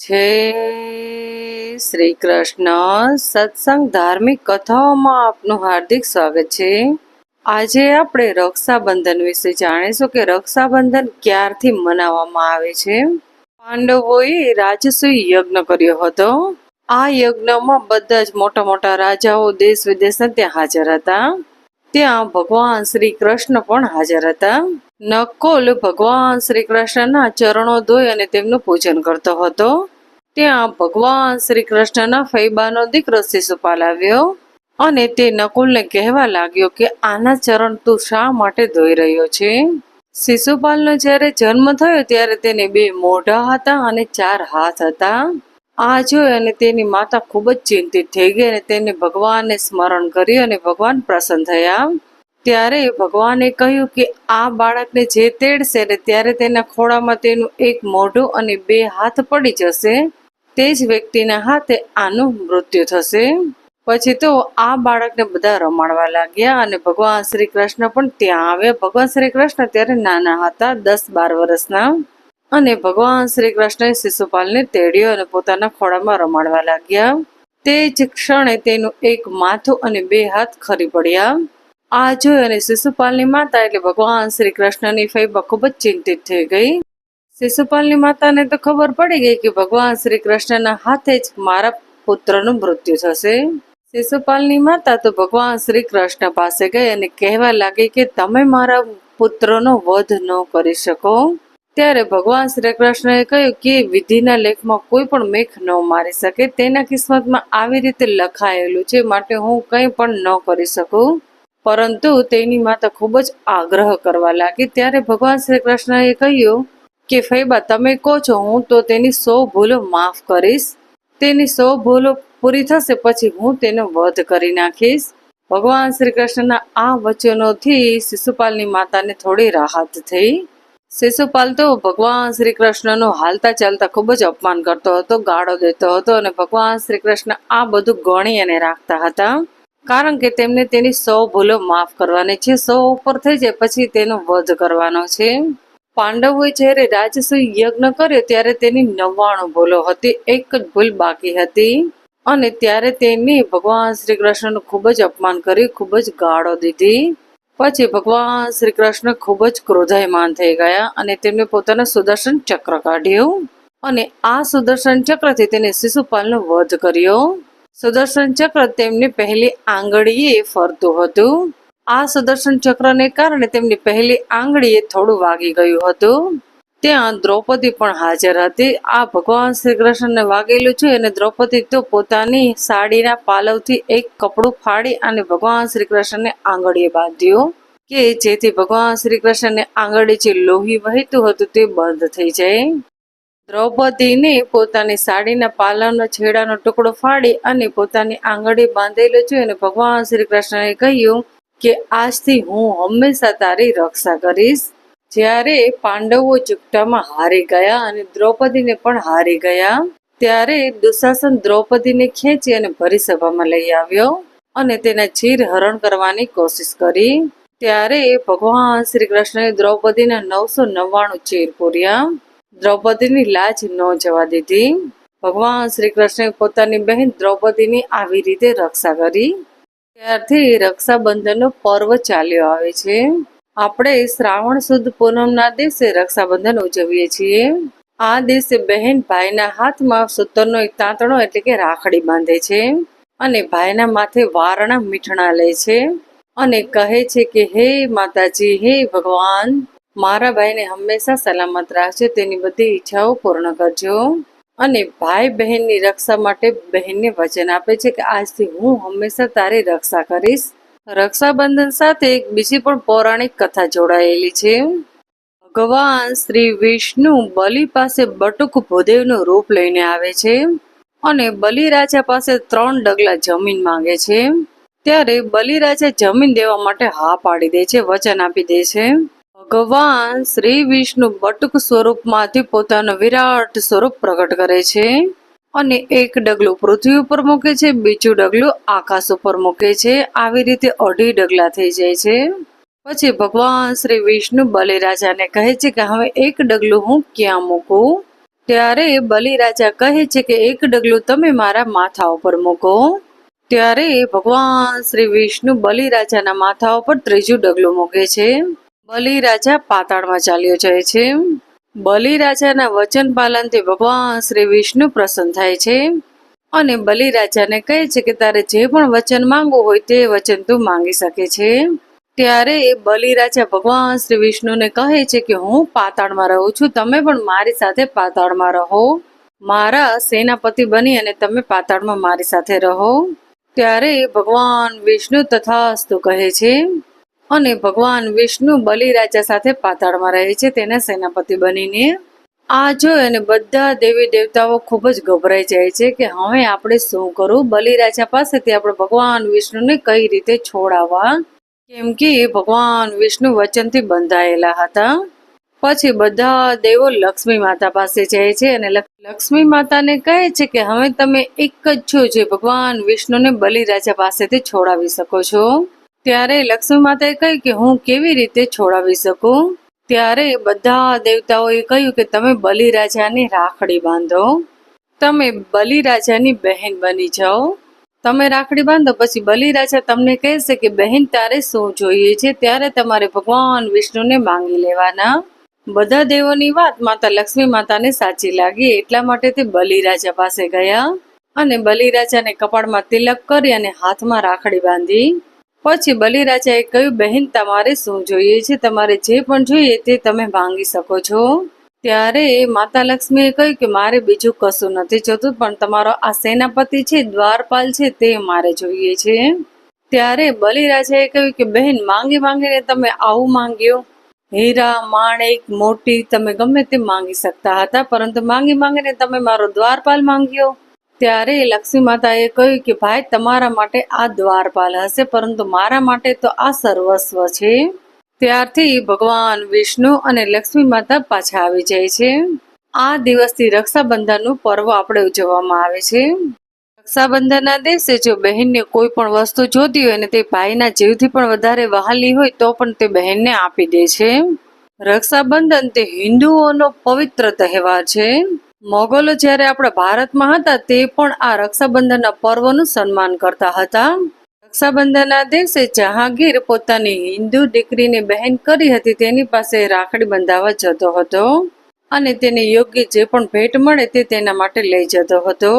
છે શ્રી કૃષ્ણ સત્સંગ ધાર્મિક કથાઓમાં આપનું હાર્દિક સ્વાગત છે. આજે આપણે રક્ષાબંધન વિશે જાણીશું કે રક્ષાબંધન ક્યારથી મનાવવામાં આવે છે. પાંડવોએ રાજસૂય યજ્ઞ કર્યો હતો. આ યજ્ઞમાં બધા જ મોટા મોટા રાજાઓ દેશ વિદેશના ત્યાં હાજર હતા. ત્યાં ભગવાન શ્રી કૃષ્ણ પણ હાજર હતા. નકુલ ભગવાન શ્રી કૃષ્ણના ચરણો ધોઈ અને તેમનું પૂજન કરતો હતો. ત્યાં ભગવાન શ્રી કૃષ્ણના ફૈબાનો દીકરો શિશુપાલ આવ્યો અને તે નકુલને કહેવા લાગ્યો કે આના ચરણ તું શા માટે ધોઈ રહ્યો છે? શિશુપાલનો જ્યારે જન્મ થયો ત્યારે તેને બે મોઢા હતા અને ચાર હાથ હતા. આ જોઈ અને તેની માતા ખૂબ જ ચિંતિત થઈ ગઈ અને તેને ભગવાનને સ્મરણ કર્યું અને ભગવાન પ્રસન્ન થયા. ત્યારે ભગવાને કહ્યું કે આ બાળકને જે તેડશે ને ત્યારે તેના ખોળામાં તેનું એક મોઢું અને બે હાથ પડી જશે. તે જ વ્યક્તિના હાથે આનું મૃત્યુ થશે. પછી તો આ બાળકને બધા રમાડવા લાગ્યા અને ભગવાન શ્રી કૃષ્ણ પણ ત્યાં આવ્યા. ભગવાન શ્રી કૃષ્ણ ત્યારે નાના હતા, દસ બાર વર્ષના. અને ભગવાન શ્રી કૃષ્ણએ શિશુપાલને તેડ્યો અને પોતાના ખોળામાં રમાડવા લાગ્યા. તે જ ક્ષણે તેનું એક માથું અને બે હાથ ખરી પડ્યા. આ જોઈ અને શિશુપાલની માતા એટલે ભગવાન શ્રી કૃષ્ણની ફૈબા ખૂબ જ ચિંતિત થઈ ગઈ. શિશુપાલની માતાને તો ખબર પડી ગઈ કે ભગવાન શ્રી કૃષ્ણના હાથે જ મારા પુત્રનું મૃત્યુ થશે. શિશુપાલની માતા તો ભગવાન શ્રી કૃષ્ણ પાસે ગઈ અને કહેવા લાગી કે તમે મારા પુત્રનો વધ ન કરી શકો. ત્યારે ભગવાન શ્રી કૃષ્ણએ કહ્યું કે વિધિના લેખમાં કોઈ પણ મેઘ ન મારી શકે. તેના કિસ્મતમાં આવી રીતે લખાયેલું છે, માટે હું કંઈ પણ ન કરી શકું. પરંતુ તેની માતા ખૂબ જ આગ્રહ કરવા લાગી. ત્યારે ભગવાન શ્રી કૃષ્ણએ કહ્યું કે, ફૈબા, તમે કહો છો હું તો તેની સો ભૂલો માફ કરીશ. તેની સો ભૂલો પૂરી થશે પછી હું તેનો વધ કરી નાખીશ. ભગવાન શ્રી કૃષ્ણના આ વચનોથી શિશુપાલની માતાને થોડી રાહત થઈ. શિશુપાલ તો ભગવાન શ્રી કૃષ્ણનું હાલતા ચાલતા ખૂબ જ અપમાન કરતો હતો, ગાળો દેતો હતો અને ભગવાન શ્રી કૃષ્ણ આ બધું ગણી અને રાખતા હતા. કારણ કે તેમને તેની સો ભૂલો માફ કરવાની છે. સો ઉપર થઈ જાય પછી તેનો વધ કરવાનો છે. પાંડવોએ જ્યારે રાજસૂય યજ્ઞ કર્યો ત્યારે તેની નવ્વાણું ભૂલો હતી. એક જ ભૂલ બાકી હતી. અને ત્યારે તેને ભગવાન શ્રી કૃષ્ણનું ખૂબ જ અપમાન કરી, ખૂબ જ ગાળો દીધી. પછી ભગવાન શ્રી કૃષ્ણ ખૂબ જ ક્રોધાયમાન થઈ ગયા અને તેમને પોતાના સુદર્શન ચક્ર કાઢ્યું. અને આ સુદર્શન ચક્રથી તેને શિશુપાલનો વધ કર્યો. સુદર્શન ચક્ર તેમની પહેલી આંગળીએ ફરતું હતું. આ સુદર્શન ચક્રને કારણે તેમની પહેલી આંગળીએ થોડું વાગી ગયું હતું. ત્યાં દ્રૌપદી પણ હાજર હતી. આ ભગવાન શ્રી કૃષ્ણને વાગેલું છે અને દ્રૌપદી તો પોતાની સાડીના પાલવથી એક કપડું ફાડી અને ભગવાન શ્રી કૃષ્ણને આંગળીએ બાંધ્યું કે જેથી ભગવાન શ્રી કૃષ્ણને આંગળી જે લોહી વહેતું હતું તે બંધ થઈ જાય. દ્રૌપદીને પોતાની સાડીના પાલવનો છેડાનો ટુકડો ફાડી અને પોતાની આંગળી બાંધેલો છે અને ભગવાન શ્રી કૃષ્ણએ કહ્યું કે આજથી હું હંમેશા તારી રક્ષા કરીશ. જ્યારે પાંડવો ચુકટામાં હારી ગયા અને દ્રૌપદીને પણ હારી ગયા, ત્યારે દુશાસન દ્રૌપદીને ખેંચી અને ભરી સભામાં લઈ આવ્યો અને તેના ચીર હરણ કરવાની કોશિશ કરી. ત્યારે ભગવાન શ્રી કૃષ્ણએ દ્રૌપદીના નવસો નવ્વાણું ચીર પૂર્યા. દ્રૌપદીની લાજ ન જવા દીધી. ભગવાન શ્રી કૃષ્ણએ પોતાની બહેન દ્રૌપદીની આવી રીતે રક્ષા કરી. ત્યારથી રક્ષાબંધનનો પર્વ ચાલ્યો આવે છે. આપણે શ્રાવણ સુદ પૂનમના દિવસે રક્ષાબંધન ઉજવીએ છીએ. આ દિવસે બહેન ભાઈના હાથમાં સૂતરનો એક તાંતણો એટલે કે રાખડી બાંધે છે અને ભાઈના માથે વારણા મીઠણા લે છે અને કહે છે કે, હે માતાજી, હે ભગવાન. મારા ભાઈને હંમેશા સલામત રાખજો, તેની બધી ઈચ્છાઓ પૂર્ણ કરજો. અને ભાઈ બહેનની રક્ષા માટે બહેનને વચન આપે છે કે આજથી હું હંમેશા તારી રક્ષા કરીશ. રક્ષાબંધન સાથે એક બીજી પણ પૌરાણિક કથા જોડાયેલી છે. ભગવાન શ્રી વિષ્ણુ બલિ પાસે બટુક ભૂદેવનું રૂપ લઈને આવે છે અને બલિરાજા પાસે ત્રણ ડગલા જમીન માંગે છે. ત્યારે બલિરાજા જમીન દેવા માટે હા પાડી દે છે, વચન આપી દે છે. ભગવાન શ્રી વિષ્ણુ બટુક સ્વરૂપમાંથી પોતાનું વિરાટ સ્વરૂપ પ્રગટ કરે છે અને એક ડગલું પૃથ્વી ઉપર મૂકે છે, બીજું ડગલું આકાશ ઉપર મૂકે છે. આવી રીતે અઢી ડગલા થઈ જાય છે. પછી ભગવાન શ્રી વિષ્ણુ બલિરાજાને કહે છે કે હવે એક ડગલું હું ક્યાં મૂકું? ત્યારે બલિરાજા કહે છે કે એક ડગલું તમે મારા માથા ઉપર મૂકો. ત્યારે ભગવાન શ્રી વિષ્ણુ બલિરાજાના માથા ઉપર ત્રીજું ડગલું મૂકે છે. બલિરાજા પાતાળમાં ચાલ્યો જાય છે. બલિરાજાના વચન પાલનથી ભગવાન શ્રી વિષ્ણુ પ્રસન્ન થાય છે. અને બલિરાજાને કહે છે કે તારે જે પણ વચન માંગવું હોય તે વચન તું માંગી શકે છે. ત્યારે એ બલિરાજા ભગવાન શ્રી વિષ્ણુને કહે છે કે હું પાતાળમાં રહું છું, તમે પણ મારી સાથે પાતાળમાં રહો. મારા સેનાપતિ બની અને તમે પાતાળમાં મારી સાથે રહો. ત્યારે ભગવાન વિષ્ણુ તથાસ્તુ કહે છે. અને ભગવાન વિષ્ણુ બલિરાજા સાથે પાતાળમાં રહે છે. તેના સેનાપતિ બનીને આ જોઈ અને બધા દેવી દેવતાઓ ખૂબ જ ગભરાઈ જાય છે કે હવે આપણે શું કરવું બલિરાજા પાસેથી આપણે ભગવાન વિષ્ણુને કઈ રીતે છોડાવવા? કેમ કે ભગવાન વિષ્ણુ વચનથી બંધાયેલા હતા. પછી બધા દેવો લક્ષ્મી માતા પાસે જાય છે અને લક- લક્ષ્મી માતાને કહે છે કે હવે તમે એક જ છો જે ભગવાન વિષ્ણુને બલિરાજા પાસેથી છોડાવી શકો છો. ત્યારે લક્ષ્મી માતાએ કહ્યું કે હું કેવી રીતે છોડાવી શકું? ત્યારે બધા દેવતાઓએ કહ્યું કે તમે બલિરાજાની રાખડી બાંધો. તમે બલિરાજાની બહેન બની જાઓ. તમે રાખડી બાંધો, પછી બલિરાજા તમને કહેશે કે બહેન, તારે શું જોઈએ છે? ત્યારે તમારે ભગવાન વિષ્ણુને માંગી લેવાના. બધા દેવોની વાત માતા લક્ષ્મી માતાને સાચી લાગી. એટલા માટે તે બલિરાજા પાસે ગયા અને બલિરાજાને કપાળમાં તિલક કરી અને હાથમાં રાખડી બાંધી. પછી બલિરાજાએ કહ્યું, બહેન, તમારે શું જોઈએ છે? તમારે જે પણ જોઈએ તે તમે માંગી શકો છો. ત્યારે માતા લક્ષ્મીએ કહ્યું કે, મારે બીજું કશું નથી જોતું, પણ તમારો આ સેનાપતિ છે, દ્વારપાલ છે, તે મારે જોઈએ છે. ત્યારે બલિરાજાએ કહ્યું કે, બહેન, માંગી માંગીને તમે આવું માંગ્યો? હીરા, માણેક, મોટી, તમે ગમે તે માંગી શકતા હતા, પરંતુ માંગી માંગીને તમે મારો દ્વારપાલ માંગ્યો? ત્યારે લક્ષ્મી માતાએ કહ્યું કે, ભાઈ, તમારા માટે આ દ્વારપાલ હશે, પરંતુ મારા માટે તો આ સર્વસ્વ છે. ત્યારથી ભગવાન, વિષ્ણુ અને લક્ષ્મી માતા પાછા આવી જાય છે. આ દિવસથી રક્ષાબંધનનું પર્વ આપણે ઉજવવામાં આવે છે. રક્ષાબંધનના દિવસે જો બહેનને કોઈ પણ વસ્તુ જોતી હોય અને તે ભાઈના જીવથી પણ વધારે વહાલી હોય, તો પણ તે બહેનને આપી દે છે. રક્ષાબંધન તે હિન્દુઓનો પવિત્ર તહેવાર છે. મોગલો જ્યારે આપણા ભારતમાં હતા, તે પણ આ રક્ષાબંધનના પર્વનું સન્માન કરતા હતા. રક્ષાબંધનના દિવસે જહાંગીર પોતાની હિન્દુ દીકરીને બહેન કરી હતી, તેની પાસે રાખડી બંધાવવા જતો હતો અને તેને યોગ્ય જે પણ ભેટ મળે તે તેના માટે લઈ જતો હતો.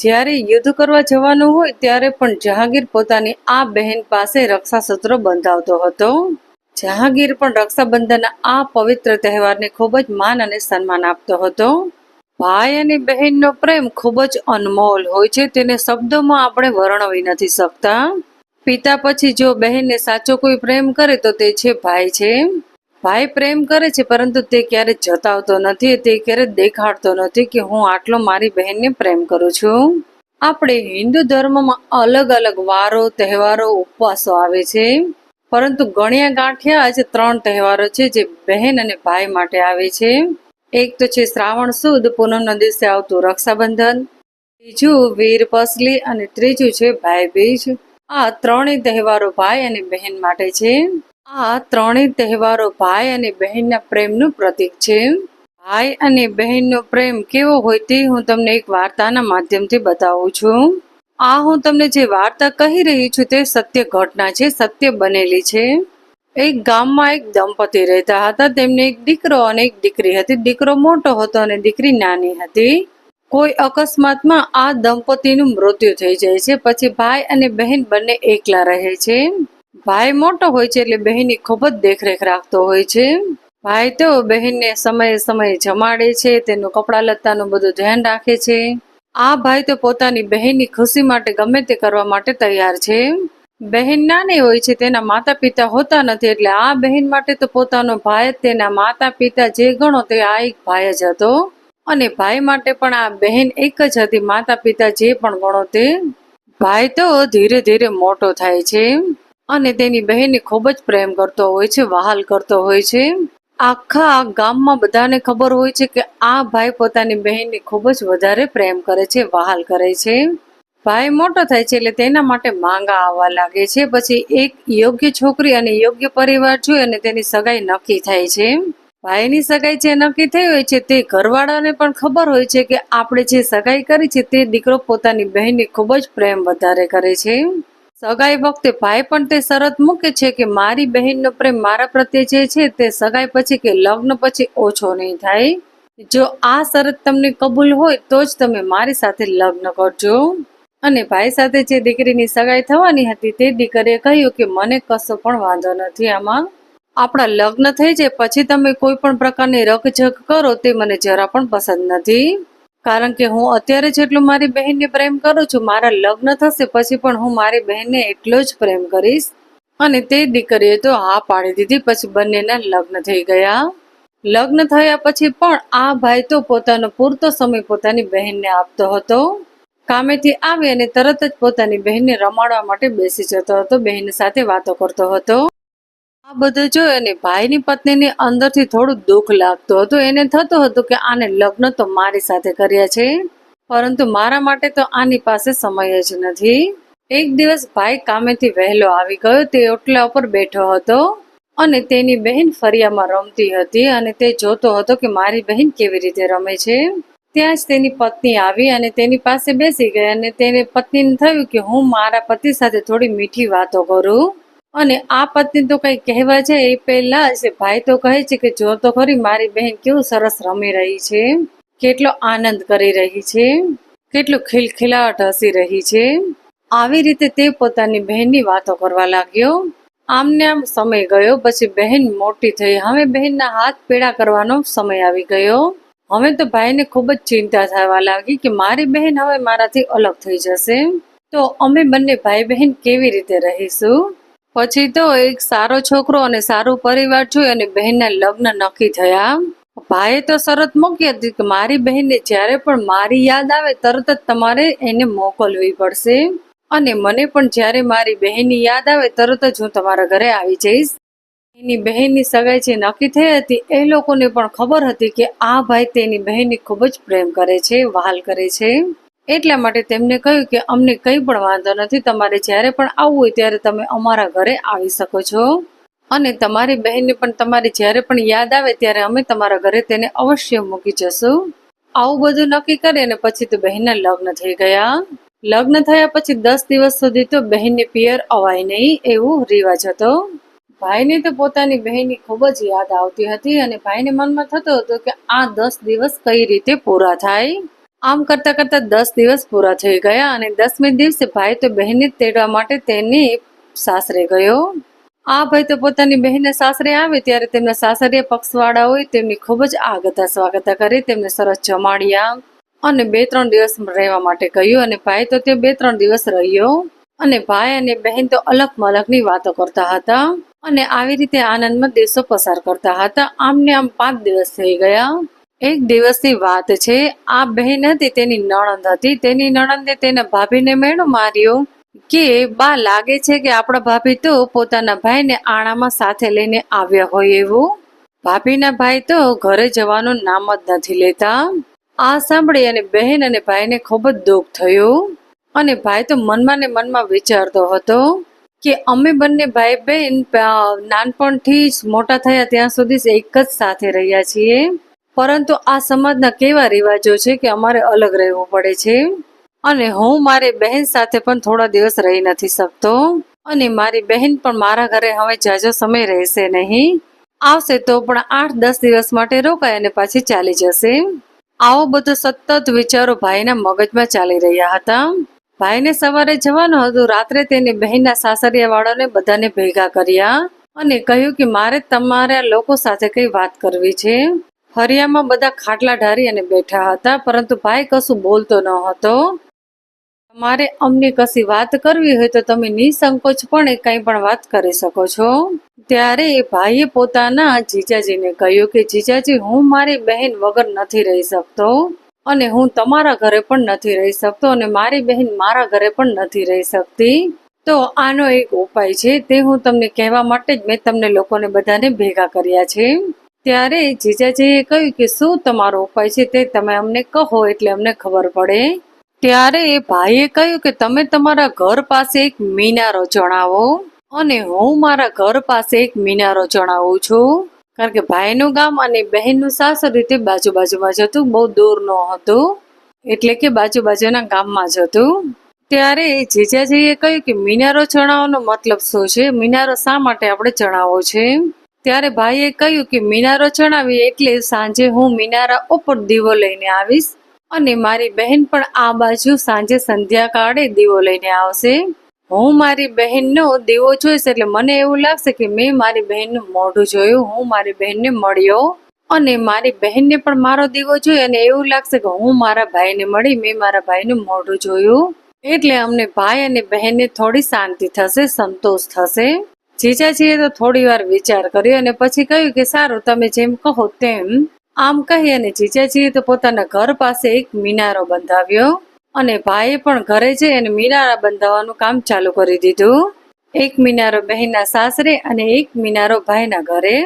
જ્યારે યુદ્ધ કરવા જવાનું હોય, ત્યારે પણ જહાંગીર પોતાની આ બહેન પાસે રક્ષાસૂત્ર બંધાવતો હતો. જહાંગીર પણ રક્ષાબંધનના આ પવિત્ર તહેવારને ખૂબ જ માન અને સન્માન આપતો હતો. ભાઈ અને બહેનનો પ્રેમ ખૂબ જ અનમોલ હોય છે. તેને શબ્દોમાં આપણે વર્ણવી નથી શકતા. પિતા પછી જો બહેનને સાચો કોઈ પ્રેમ કરે તો તે છે ભાઈ છે. ભાઈ પ્રેમ કરે છે પરંતુ તે ક્યારે જતાવતો નથી, તે ક્યારે દેખાડતો નથી કે હું આટલો મારી બહેનને પ્રેમ કરું છું. આપણે હિન્દુ ધર્મમાં અલગ અલગ વારો, તહેવારો, ઉપવાસો આવે છે. પરંતુ ગણ્યા ગાંઠ્યા આજે ત્રણ તહેવારો છે જે બહેન અને ભાઈ માટે આવે છે. એક તો છે શ્રાવણ સુદ પૂનમના દિવસે આવતું રક્ષાબંધન, બીજું વીર પસલી અને ત્રીજું છે ભાઈ બીજ. આ ત્રણેય તહેવારો ભાઈ અને બહેન માટે છે. આ ત્રણેય તહેવારો ભાઈ અને બહેનના પ્રેમનું પ્રતીક છે. ભાઈ અને બહેનનો પ્રેમ કેવો હોય તે હું તમને એક વાર્તાના માધ્યમથી બતાવું છું. આ હું તમને જે વાર્તા કહી રહી છું તે સત્ય ઘટના છે, સત્ય બનેલી છે. એક ગામમાં એક દંપતી રહેતા હતા. તેમને એક દીકરો અને એક દીકરી હતી. દીકરો મોટો હતો અને દીકરી નાની હતી. કોઈ અકસ્માતમાં આ દંપતીનું મૃત્યુ થઈ જાય છે. પછી ભાઈ અને બહેન બંને એકલા રહે છે. ભાઈ મોટો હોય છે એટલે બહેનની ખૂબ જ દેખરેખ રાખતો હોય છે. ભાઈ તો બહેનને સમયે સમયે જમાડે છે. તેનું કપડાં લત્તાનું બધું ધ્યાન રાખે છે. આ ભાઈ તો પોતાની બહેનની ખુશી માટે ગમે તે કરવા માટે તૈયાર છે. બહેન નાની હોય છે, તેના માતા પિતા હોતા નથી, એટલે આ બહેન માટે તો પોતાનો ભાઈ જ તેના માતા પિતા જે ગણો તે આ એક ભાઈ જ હતો. અને ભાઈ માટે પણ આ બહેન એક જ હતી માતા પિતા જે પણ ગણો તે ભાઈ તો ધીરે ધીરે મોટો થાય છે. અને તેની બહેનને ખૂબ જ પ્રેમ કરતો હોય છે, વહાલ કરતો હોય છે. આખા ગામમાં બધાને ખબર હોય છે કે આ ભાઈ પોતાની બહેનને ખૂબ જ વધારે પ્રેમ કરે છે, વહાલ કરે છે. ભાઈ મોટો થાય છે એટલે તેના માટે માંગા આવવા લાગે છે. પછી એક યોગ્ય છોકરી અને યોગ્ય પરિવાર જોઈ અને તેની સગાઈ નક્કી થાય છે. ભાઈની સગાઈ જે નક્કી થઈ હોય છે તે ઘરવાળાને પણ ખબર હોય છે કે આપણે જે સગાઈ કરી છે તે દીકરો પોતાની બહેનને ખૂબ જ પ્રેમ વધારે કરે છે. સગાઈ વખતે ભાઈ પણ તે શરત મૂકે છે કે મારી બહેનનો પ્રેમ મારા પ્રત્યે જે છે તે સગાઈ પછી કે લગ્ન પછી ઓછો નહીં થાય. જો આ શરત તમને કબૂલ હોય તો જ તમે મારી સાથે લગ્ન કરજો. અને ભાઈ સાથે જે દીકરીની સગાઈ થવાની હતી તે દીકરીએ કહ્યું કે મને કશો પણ વાંધો નથી આમાં. આપણા લગ્ન થઈ જાય પછી તમે કોઈ પણ પ્રકારની રકઝક કરો તે મને જરા પણ પસંદ નથી. કારણ કે હું અત્યારે જેટલું મારી બહેનને પ્રેમ કરું છું, મારા લગ્ન થશે પછી પણ હું મારી બહેનને એટલો જ પ્રેમ કરીશ. અને તે દીકરીએ તો હા પાડી દીધી, પછી બંનેના લગ્ન થઈ ગયા. લગ્ન થયા પછી પણ આ ભાઈ તો પોતાનો પૂરતો સમય પોતાની બહેનને આપતો હતો. કામેથી આવી અને તરત જ પોતાની બહેનને રમાડવા માટે બેસી જતો હતો. બહેન સાથે વાતો કરતો હતો. આ બધું જોયું અને ભાઈની પત્નીને અંદરથી થોડું દુઃખ લાગતું હતું. એને થતું હતું કે આને લગ્ન તો મારી સાથે કર્યા છે, પરંતુ મારા માટે તો આની પાસે સમય જ નથી. એક દિવસ ભાઈ કામેથી વહેલો આવી ગયો. તે ઓટલા ઉપર બેઠો હતો અને તેની બહેન ફરિયામાં રમતી હતી અને તે જોતો હતો કે મારી બહેન કેવી રીતે રમે છે. ત્યાં જ તેની પત્ની આવી અને તેની પાસે બેસી ગઈ અને તેને પત્નીને થયું કે હું મારા પતિ સાથે થોડી મીઠી વાતો કરું. અને આ પત્ની તો કંઈ કહેવા જાય એ પહેલા જ ભાઈ તો કહે છે કે જો તો ખરી મારી બહેન કેવું સરસ રમી રહી છે, કેટલો આનંદ કરી રહી છે, કેટલું ખિલખિલાટ હસી રહી છે. આવી રીતે તે પોતાની બહેનની વાતો કરવા લાગ્યો. આમને આમ સમય ગયો, પછી બહેન મોટી થઈ. હવે બહેનના હાથ પીડા કરવાનો સમય આવી ગયો. હવે તો ભાઈને ખૂબ જ ચિંતા થવા લાગી કે મારી બહેન હવે મારાથી અલગ થઈ જશે. તો અમે બંને ભાઈ બહેન કેવી રીતે રહીશું? પછી તો એક સારો છોકરો અને સારું પરિવાર જોઈ અને બહેનના લગ્ન નક્કી થયા. ભાઈએ તો શરત મૂકી હતી કે મારી બહેનને જ્યારે પણ મારી યાદ આવે તરત જ તમારે એને મોકલવી પડશે. અને મને પણ જ્યારે મારી બહેનની યાદ આવે તરત જ હું તમારા ઘરે આવી જઈશ. એની બહેનની સગાઈ જે નક્કી થઈ હતી, એ લોકોને પણ ખબર હતી કે આ ભાઈ તેની બહેનને ખૂબ જ પ્રેમ કરે છે, વહાલ કરે છે. એટલા માટે તેમને કહ્યું કે અમને કંઈ પણ વાંધો નથી, તમારે જ્યારે પણ આવવું હોય ત્યારે તમે અમારા ઘરે આવી શકો છો. અને તમારી બહેનને પણ તમારી જ્યારે પણ યાદ આવે ત્યારે અમે તમારા ઘરે તેને અવશ્ય મૂકી જશું. આવું બધું નક્કી કરી અને પછી તો બહેનના લગ્ન થઈ ગયા. લગ્ન થયા પછી દસ દિવસ સુધી તો બહેનને પિયર અવાય નહીં, એવું રિવાજ હતો. ભાઈને તો પોતાની બહેનની ખૂબ જ યાદ આવતી હતી અને ભાઈને મનમાં થતો હતો કે આ દસ દિવસ કઈ રીતે પૂરા થાય? આમ કરતા કરતા દસ દિવસ પૂરા થઈ ગયા અને દસમે દિવસે ભાઈ તો બહેનને તેડવા માટે તેની સાસરે ગયો. આ ભાઈ તો પોતાની બહેનને સાસરે આવે ત્યારે તેમના સાસરીય હોય તેમની ખૂબ જ આગતા સ્વાગતા કરી, તેમને સરસ જમાડ્યા અને બે ત્રણ દિવસ રહેવા માટે કહ્યું અને ભાઈ તો તે બે ત્રણ દિવસ રહ્યો. અને ભાઈ અને બહેન તો અલગ મલકની વાતો કરતા હતા અને આવી રીતે આનંદમાં દિવસો પસાર કરતા હતા. આમને આમ પાંચ દિવસ થઈ ગયા. એક દિવસની વાત છે, આ બહેન હતી, તેની નણંદ હતી. તેની નણંદે તેના ભાભીને મેણો માર્યો કે, બા, લાગે છે કે આપણા ભાભી તો પોતાના ભાઈને આણામાં સાથે લઈને આવ્યા હોય એવું. ભાભીના ભાઈ તો ઘરે જવાનું નામ જ નથી લેતા. આ સાંભળી અને બહેન અને ભાઈને ખૂબ જ દુઃખ થયું. અને ભાઈ તો મનમાં ને મનમાં વિચારતો હતો કે અમે બંને ભાઈ બહેન નાનપણથી જ મોટા થયા ત્યાં સુધી એક જ સાથે રહ્યા છીએ. પરંતુ આ સમાજના કેવા રિવાજો છે કે અમારે અલગ રહેવું પડે છે? અને હું મારી બહેન સાથે પણ થોડા દિવસ રહી નથી શકતો. અને મારી બહેન પણ મારા ઘરે હવે જાજો સમય રહેશે નહીં. આવશે તો પણ આઠ દસ દિવસ માટે રોકાય અને પાછી ચાલી જશે. આવો બધો સતત વિચારો ભાઈના મગજમાં ચાલી રહ્યા હતા. ભાઈને સવારે જવાનું હતું. રાત્રે તેની બહેનના સાસરિયા વાળાને બધાને ભેગા કર્યા અને કહ્યું કે મારે તમારા લોકો સાથે કઈ વાત કરવી છે? ફરિયામાં બધા ખાટલા ઢારી અને બેઠા હતા, પરંતુ ભાઈ કશું બોલતો ન હતો. તમારે અમને કશી વાત કરવી હોય તો તમે નિસંકોચપણે કંઈ પણ વાત કરી શકો છો. ત્યારે એ ભાઈએ પોતાના જીજાજીને કહ્યું કે, જીજાજી, હું મારી બહેન વગર નથી રહી શકતો. અને હું તમારા ઘરે પણ નથી રહી શકતો અને મારી બહેન મારા ઘરે પણ નથી રહી શકતી. તો આનો એક ઉપાય છે, તે હું તમને કહેવા માટે જ મેં તમને લોકોને બધાને ભેગા કર્યા છે. ત્યારે જીજાજીએ કહ્યું કે શું તમારો ઉપાય છે તે તમે અમને કહો એટલે અમને ખબર પડે. ત્યારે એ ભાઈએ કહ્યું કે તમે તમારા ઘર પાસે એક મિનારો જણાવો. અને હું મારા ઘર પાસે એક મિનારો જણાવું છું. કારણ કે ભાઈનું ગામ અને બહેનનું સાસર રીતે બાજુ બાજુમાં જ હતું, બહુ દૂર ન હતું. એટલે કે બાજુ બાજુના ગામમાં જ હતું. ત્યારે જીજાજીએ કહ્યું કે મિનારો ચણાવવાનો મતલબ શું છે? મિનારો શા માટે આપણે ચણાવવો છે? ત્યારે ભાઈએ કહ્યું કે મિનારો ચણાવી એટલે સાંજે હું મિનારા ઉપર દીવો લઈને આવીશ અને મારી બહેન પણ આ બાજુ સાંજે સંધ્યાકાળે દીવો લઈને આવશે. હું મારી બહેનનો દીવો જોઈશ એટલે મને એવું લાગશે કે મેં મારી બહેનનું મોઢું જોયું, હું મારી બહેનને મળ્યો અને મારી બહેનને પણ મારો દીવો જોયો અને એવું લાગશે કે હું મારા ભાઈને મળી, મેં મારા ભાઈનું મોઢું જોયું. એટલે અમને ભાઈ અને બહેનને થોડી શાંતિ થશે, સંતોષ થશે. જીજાજીએ તો થોડી વાર વિચાર કર્યો અને પછી કહ્યું કે સારું, તમે જેમ કહો તેમ. આમ કહી અને જીજાજીએ તો પોતાના ઘર પાસે એક મિનારો બંધાવ્યો. અને ભાઈએ પણ ઘરે જઈ અને મિનારા બંધાવવાનું કામ ચાલુ કરી દીધું. એક મિનારો બહેનના સાસરે અને એક મિનારો ભાઈના ઘરે.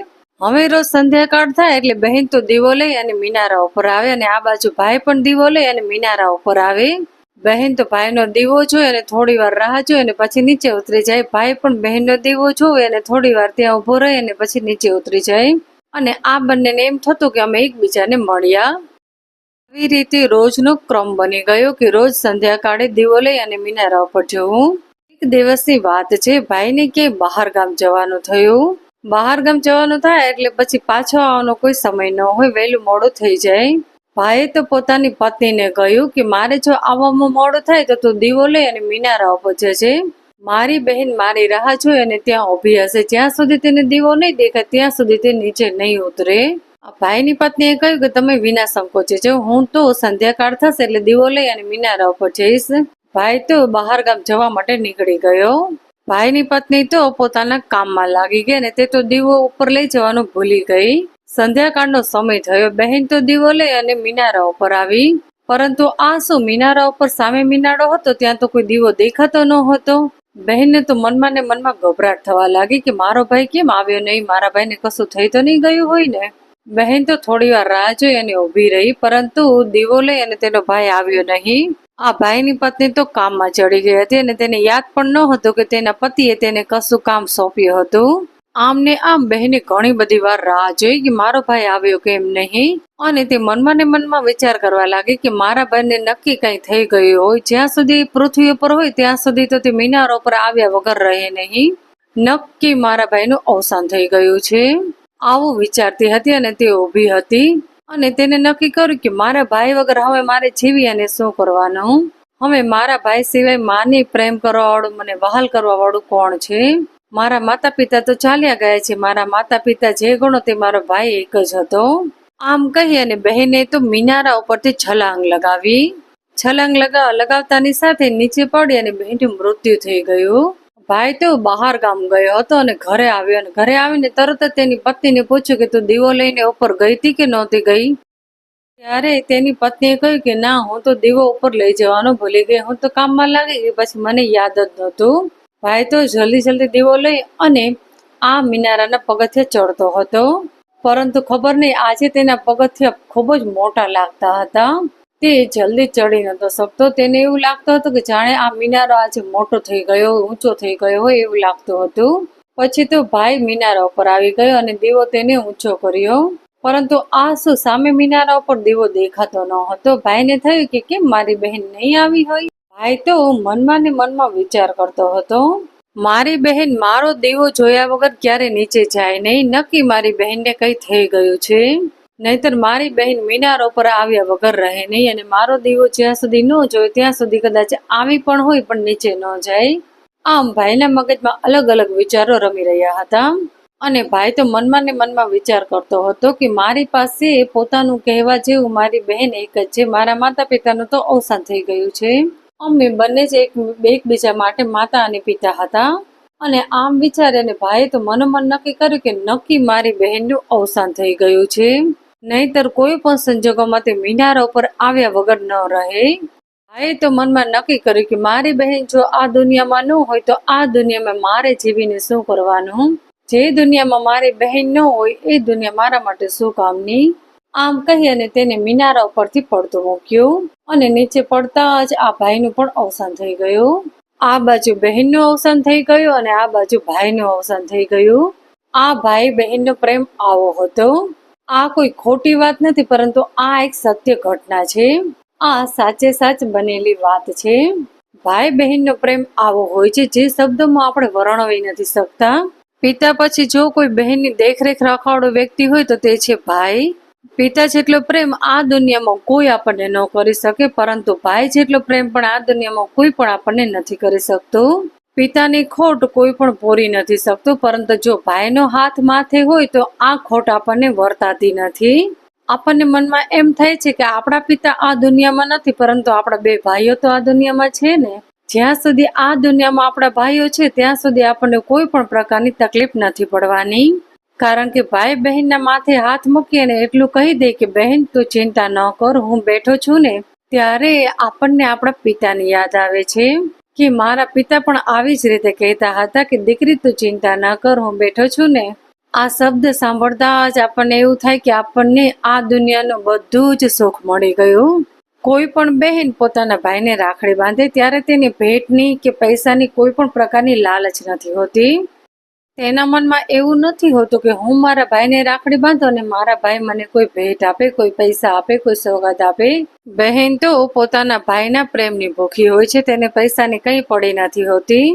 હવે રોજ સંધ્યાકાળ થાય એટલે બહેન તો દીવો લઈ અને મિનારા ઉપર આવે અને આ બાજુ ભાઈ પણ દીવો લઈ અને મિનારા ઉપર આવે. બહેન તો ભાઈનો દીવો જોઈ અને થોડી વાર રાહ જોઈ અને પછી નીચે ઉતરી જાય. ભાઈ પણ બહેનનો દીવો જોવે અને થોડી વાર ત્યાં ઊભો રહી અને પછી નીચે ઉતરી જાય. અને આ બંનેને એમ થતું કે અમે એકબીજાને મળ્યા. આવી રીતે રોજનો ક્રમ બની ગયો કે રોજ સંધ્યાકાળે દીવો લઈ અને મિનારા ઉપર જવું. એક દિવસની વાત છે, ભાઈને ક્યાંય બહાર ગામ જવાનું થયું. બહાર ગામ જવાનું થાય એટલે પછી પાછો આવવાનો કોઈ સમય ન હોય, વહેલું મોડું થઈ જાય. ભાઈએ તો પોતાની પત્નીને કહ્યું કે મારે જો આવવામાં મોડું થાય તો તું દીવો લઈ અને મિનારા ઉપર જજે. મારી બહેન મારી રાહ જોઈ અને ત્યાં ઊભી હશે. જ્યાં સુધી તેને દીવો નહીં દેખાય, ત્યાં સુધી તે નીચે નહીં ઉતરે. ભાઈની પત્નીએ કહ્યું કે તમે વિના સંકોચે જો હું તો સંધ્યાકાળ થશે એટલે દીવો લઈ અને મિનારા ઉપર જઈશ. ભાઈ તો બહાર ગામ જવા માટે નીકળી ગયો. ભાઈની પત્ની તો પોતાના કામમાં લાગી ગઈ અને તે તો દીવો ઉપર લઈ જવાનું ભૂલી ગઈ. સંધ્યાકાળનો સમય થયો. બહેન તો દીવો લઈ અને મિનારા ઉપર આવી. પરંતુ આ શું મિનારા ઉપર સામે મિનારો હતો? ત્યાં તો કોઈ દીવો દેખાતો ન હતો. બહેનને તો મનમાં ને મનમાં ગભરાટ થવા લાગી કે મારો ભાઈ કેમ આવ્યો નહીં? મારા ભાઈને કશું થઈ તો નહીં ગયું હોય ને? બહેન તો થોડી વાર રાહ જોઈ અને ઊભી રહી, પરંતુ દીવો લઈ અને તેનો ભાઈ આવ્યો નહીં. આ ભાઈની પત્ની તો કામમાં ચડી ગઈ હતી અને તેને યાદ પણ ન હતું કે તેના પતિએ તેને કશું કામ સોંપ્યું હતું. આમ ને આમ બહેને ઘણી બધી વાર રાહ જોઈ કે મારો ભાઈ આવ્યો કેમ નહીં? અને તે મનમાં મનમાં વિચાર કરવા લાગી કે મારા ભાઈને નક્કી કંઈ થઈ ગયું હોય. જ્યાં સુધી પૃથ્વી ઉપર હોય, ત્યાં સુધી તો તે મિનારો પર આવ્યા વગર રહે નહીં. નક્કી મારા ભાઈનું અવસાન થઈ ગયું છે. આવું વિચારતી હતી અને તે ઊભી હતી અને તેને નક્કી કર્યું કે મારા ભાઈ વગર હવે મારે જીવી અને શું કરવાનું? હવે મારા ભાઈ સિવાય માને પ્રેમ કરવા વાળું મને વહાલ કરવા વાળું કોણ છે? મારા માતા પિતા તો ચાલ્યા ગયા છે. મારા માતા પિતા જે ગણો તે મારો ભાઈ એક જ હતો. આમ કહી અને બહેને તો મિનારા ઉપરથી છલાંગ લગાવી. છલાંગ લગાવ લગાવતાની સાથે નીચે પડી અને બહેનનું મૃત્યુ થઈ ગયું. ભાઈ તો બહાર ગામ ગયો હતો અને ઘરે આવ્યો અને ઘરે આવીને તરત જ તેની પત્નીને પૂછ્યું કે તું દીવો લઈને ઉપર ગઈ હતી કે નહોતી ગઈ? ત્યારે તેની પત્નીએ કહ્યું કે ના, હું તો દીવો ઉપર લઈ જવાનો ભૂલી ગઈ. હું તો કામમાં લાગી ગઈ, પછી મને યાદ જ નહોતું. ભાઈ તો જલ્દી જલ્દી દીવો લઈ અને આ મિનારાના પગથિયા ચડતો હતો. પરંતુ ખબર નહીં, આજે તેના પગથિયા ખૂબ જ મોટા લાગતા હતા. તે જલ્દી ચડી નતો શકતો. તેને એવું લાગતું હતું કે જાણે આ મિનારો આજે મોટો થઈ ગયો, ઊંચો થઈ ગયો હોય એવું લાગતું હતું. પછી તો ભાઈ મિનારા ઉપર આવી ગયો અને દીવો તેને ઊંચો કર્યો. પરંતુ આ શું સામે મિનારા ઉપર દીવો દેખાતો ન હતો? ભાઈને થયું કે કેમ મારી બહેન નહીં આવી હોય? ભાઈ તો મનમાં ને મનમાં વિચાર કરતો હતો. મારી બહેન મારો દીવો જોયા વગર ક્યારે નીચે જાય નહીં? નક્કી મારી બહેનને કઈ થઈ ગયું છે? નહીતર મારી બહેન મિનારો પર આવ્યા વગર રહે નહીં અને મારો દીવો જ્યાં સુધી ન જોય, ત્યાં સુધી કદાચ આવી પણ હોય પણ નીચે ન જાય. આમ ભાઈના મગજમાં અલગ અલગ વિચારો રમી રહ્યા હતા. અને ભાઈ તો મનમાં ને મનમાં વિચાર કરતો હતો કે મારી પાસે પોતાનું કહેવા જેવું મારી બહેન એક જ છે. મારા માતા પિતાનું તો અવસાન થઈ ગયું છે. અમે બંને જ એક, એકબીજા માટે માતા અને પિતા હતા. અને આમ વિચારે અને ભાઈએ તો મનોમન નક્કી કર્યું કે નક્કી મારી બહેનનું અવસાન થઈ ગયું છે. નહીતર કોઈ પણ સંજોગોમાં તે મિનારા ઉપર આવ્યા વગર ન રહે. ભાઈએ તો મનમાં નક્કી કર્યું કે મારી બહેન જો આ દુનિયામાં ન હોય તો આ દુનિયામાં મારે જીવીને શું કરવાનું? જે દુનિયામાં મારી બહેન ન હોય, એ દુનિયા મારા માટે શું કામની? આમ કહી અને તેને મિનારા ઉપરથી પડતું મૂક્યું અને નીચે પડતા જ આ ભાઈનું પણ અવસાન થઈ ગયું. આ બાજુ બહેનનું અવસાન થઈ ગયું અને આ બાજુ ભાઈનું અવસાન થઈ ગયું. આ ભાઈ બહેનનો પ્રેમ આવો હતો. આ કોઈ ખોટી વાત નથી, પરંતુ આ એક સત્ય ઘટના છે. આ સાચે સાચ બનેલી વાત છે. ભાઈ બહેનનો પ્રેમ આવો હોય છે, જે શબ્દોમાં આપણે વર્ણવી નથી શકતા. પિતા પછી જો કોઈ બહેનની દેખરેખ રાખવાળો વ્યક્તિ હોય તો તે છે ભાઈ. પિતા જેટલો પ્રેમ આ દુનિયામાં કોઈ આપણને ન કરી શકે, પરંતુ ભાઈ જેટલો પ્રેમ પણ આ દુનિયામાં કોઈ પણ આપણને નથી કરી શકતો. પિતાની ખોટ કોઈ પણ પૂરી નથી શકતું, પરંતુ જો ભાઈનો હાથ માથે હોય તો આ ખોટ આપણને વર્તાતી નથી. આપણને મનમાં એમ થાય છે કે આપણા પિતા આ દુનિયામાં નથી, પરંતુ આપણા બે ભાઈઓ તો આ દુનિયામાં છે ને. જ્યાં સુધી આ દુનિયામાં આપણા ભાઈઓ છે, ત્યાં સુધી આપણને કોઈ પણ પ્રકારની તકલીફ નથી પડવાની. કારણ કે ભાઈ બહેનના માથે હાથ મૂકીએ ને એટલું કહી દે કે, બહેન, તું ચિંતા ન કર, હું બેઠો છું ને. ત્યારે આપણને આપણા પિતાની યાદ આવે છે. કે મારા પિતા પણ આવી જ રીતે કહેતા હતા કે દીકરી તું ચિંતા ન કર, હું બેઠો છું ને. આ શબ્દ સાંભળતા જ આપણને એવું થાય કે આપણને આ દુનિયાનું બધું જ સુખ મળી ગયું. કોઈ પણ બહેન પોતાના ભાઈને રાખડી બાંધે ત્યારે તેની ભેટની કે પૈસાની કોઈ પણ પ્રકારની લાલચ નથી હોતી. તેના મનમાં એવું નથી હોતું કે હું મારા ભાઈને રાખડી બાંધો અને મારા ભાઈ મને કોઈ ભેટ આપે, કોઈ પૈસા આપે, કોઈ સોગાદ આપે. બહેન તો પોતાના ભાઈના પ્રેમની ભૂખી હોય છે, તેને પૈસાની કંઈ પડી નથી હોતી.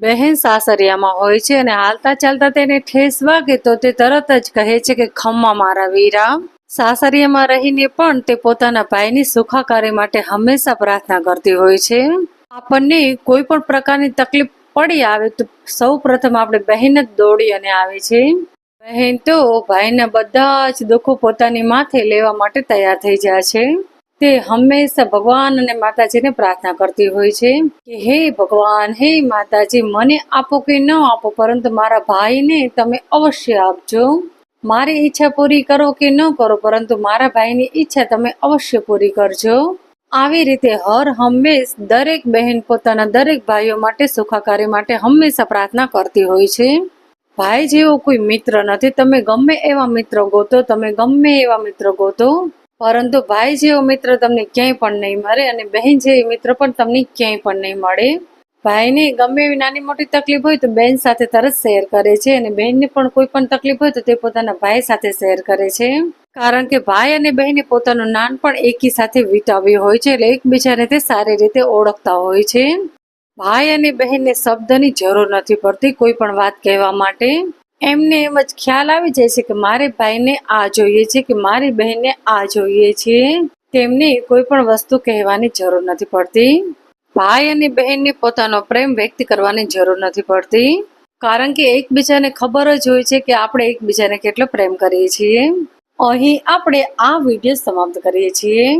બહેન સાસરિયામાં હોય છે અને હાલતા ચાલતા તેને ઠેસ વાગે તો તે તરત જ કહે છે કે ખમ્મા મારા વીરા. સાસરિયામાં રહીને પણ તે પોતાના ભાઈની સુખાકારી માટે હંમેશા પ્રાર્થના કરતી હોય છે. આપણને કોઈ પણ પ્રકારની તકલીફ પડી આવે તો સૌ પ્રથમ આપણે બહેન જ દોડી અને આવે છે. બહેન તો ભાઈના બધા જ દુઃખો પોતાની માથે લેવા માટે તૈયાર થઈ જાય છે. તે હંમેશા ભગવાન અને માતાજીને પ્રાર્થના કરતી હોય છે કે, હે ભગવાન, હે માતાજી, મને આપો કે ન આપો, પરંતુ મારા ભાઈને તમે અવશ્ય આપજો. મારી ઈચ્છા પૂરી કરો કે ન કરો, પરંતુ મારા ભાઈની ઈચ્છા તમે અવશ્ય પૂરી કરજો. આવી રીતે હર હંમેશ દરેક બહેન પોતાના દરેક ભાઈઓ માટે સુખાકારી માટે હંમેશા પ્રાર્થના કરતી હોય છે. ભાઈ જેવો કોઈ મિત્ર નથી, તમે ગમે એવા મિત્ર ગોતો, તમે ગમે એવા મિત્ર ગોતો. પરંતુ ભાઈ જેવો મિત્ર તમને ક્યાંય પણ નહીં મળે અને બહેન જેવી મિત્ર પણ તમને ક્યાંય પણ નહીં મળે. ભાઈને ગમે એવી નાની મોટી તકલીફ હોય તો બેન સાથે તરત શેર કરે છે અને બહેનને પણ કોઈ પણ તકલીફ હોય તો તે પોતાના ભાઈ સાથે શેર કરે છે. કારણ કે ભાઈ અને બહેને પોતાનું નાનપણ એકી સાથે વિતાવ્યું હોય છે એટલે એકબીજાને તે સારી રીતે ઓળખતા હોય છે. ભાઈ અને બહેનને શબ્દની જરૂર નથી પડતી કોઈ પણ વાત કહેવા માટે. એમને એમ જ ખ્યાલ આવી જાય છે કે મારે ભાઈને આ જોઈએ છે કે મારી બહેનને આ જોઈએ છે. તેમને કોઈ પણ વસ્તુ કહેવાની જરૂર નથી પડતી. ભાઈ અને બહેનને પોતાનો પ્રેમ વ્યક્ત કરવાની જરૂર નથી પડતી. કારણ કે એકબીજાને ખબર જ હોય છે કે આપણે એકબીજાને કેટલો પ્રેમ કરીએ છીએ. અહીં આપણે આ વીડિયો સમાપ્ત કરીએ છીએ.